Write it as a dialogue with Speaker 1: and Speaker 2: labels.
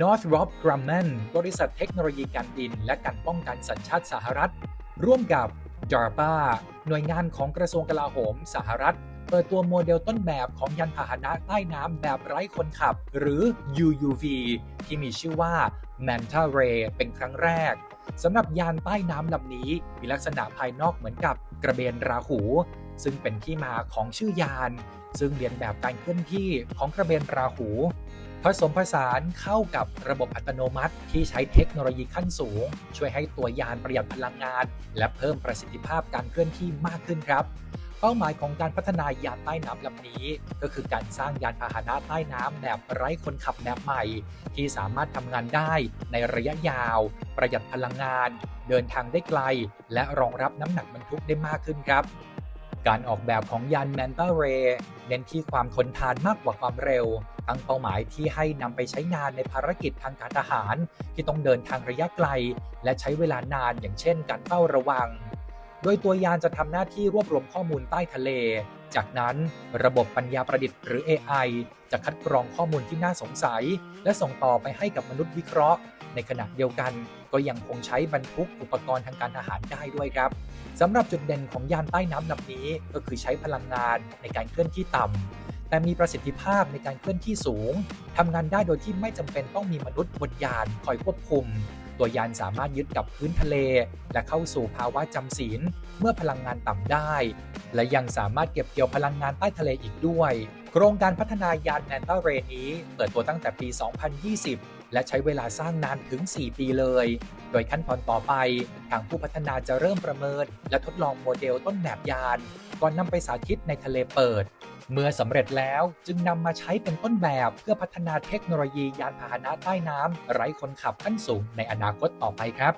Speaker 1: Northrop Grumman บริษัทเทคโนโลยีการบิน และการป้องกันสัญชาติสหรัฐ ร่วมกับ DARPA หน่วยงานของกระทรวงกลาโหมสหรัฐ เปิดตัวโมเดลต้นแบบของยานพาหนะใต้น้ำแบบไร้คนขับ หรือ UUV ที่มีชื่อว่า Manta Ray เป็นครั้งแรกสำหรับยานใต้น้ำลำนี้ มีลักษณะภายนอกเหมือนกับกระเบนราหู ซึ่งเป็นที่มาของชื่อยาน ซึ่งเรียนแบบการเคลื่อนที่ของกระเบนราหู ผสมผสานเข้ากับระบบอัตโนมัติที่ใช้เทคโนโลยีขั้นสูง ช่วยให้ตัวยานประหยัดพลังงาน และเพิ่มประสิทธิภาพการเคลื่อนที่มากขึ้นครับ เป้าหมายของการพัฒนายานใต้น้ำลำนี้ ก็คือการสร้างยานพาหนะใต้น้ำแบบไร้คนขับแบบใหม่ ที่สามารถทำงานได้ในระยะยาว ประหยัดพลังงาน เดินทางได้ไกล และรองรับน้ำหนักบรรทุกได้มากขึ้นครับการออกแบบของยาน Manta Ray เน้นที่ความทนทานมากกว่าความเร็ว ตั้งเป้าหมายที่ให้นำไปใช้งานในภารกิจทางการทหาร ที่ต้องเดินทางระยะไกล และใช้เวลานานอย่างเช่น การเฝ้าระวัง โดยตัวยานจะทำหน้าที่รวบรวมข้อมูลใต้ทะเล จากนั้นระบบปัญญาประดิษฐ์หรือ AI จะคัดกรองข้อมูลที่น่าสงสัย และส่งต่อไปให้กับมนุษย์วิเคราะห์ ในขณะเดียวกันก็ยังคงใช้บรรทุกอุปกรณ์ทางการทหารได้ด้วยครับสำหรับจุดเด่นของยานใต้น้ำลำนี้ ก็คือใช้พลังงานในการเคลื่อนที่ต่ำ แต่มีประสิทธิภาพในการเคลื่อนที่สูงทำงานได้โดยที่ไม่จำเป็นต้องมีมนุษย์บนยานคอยควบคุม ตัวยานสามารถยึดกับพื้นทะเล และเข้าสู่ภาวะจำศีลเมื่อพลังงานต่ำได้ และยังสามารถเก็บเกี่ยวพลังงานใต้ทะเลอีกด้วย โครงการพัฒนายานแมนตาเรนี้ เปิดตัวตั้งแต่ปี 2020 และใช้เวลาสร้างนานถึง 4 ปีเลย โดยขั้นตอนต่อไป ทางผู้พัฒนาจะเริ่มประเมิน และทดลองโมเดลต้นแบบยาน ก่อนนำไปสาธิตในทะเลเปิด เมื่อสำเร็จแล้วจึงนำมาใช้เป็นต้นแบบเพื่อพัฒนาเทคโนโลยียานพาหนะใต้น้ำไร้คนขับขั้นสูงในอนาคตต่อไปครับ